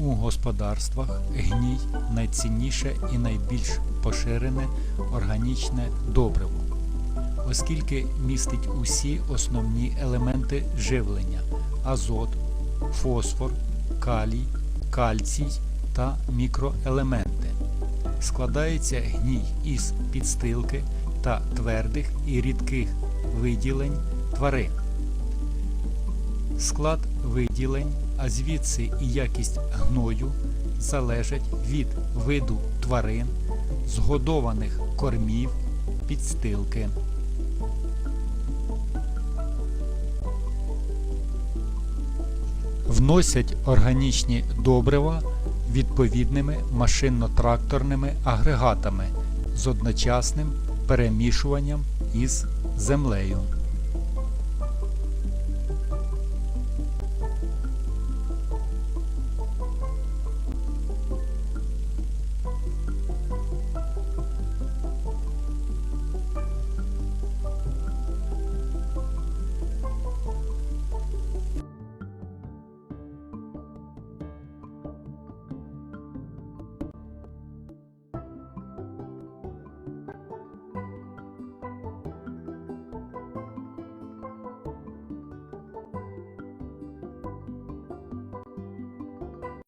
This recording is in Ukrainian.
У господарствах гній найцінніше і найбільш поширене органічне добриво, оскільки містить усі основні елементи живлення азот, фосфор, калій, кальцій та мікроелементи. Складається гній із підстилки та твердих і рідких виділень тварин. Склад виділень, а звідси і якість гною залежать від виду тварин, згодованих кормів, підстилки. Вносять органічні добрива відповідними машинно-тракторними агрегатами з одночасним перемішуванням із землею.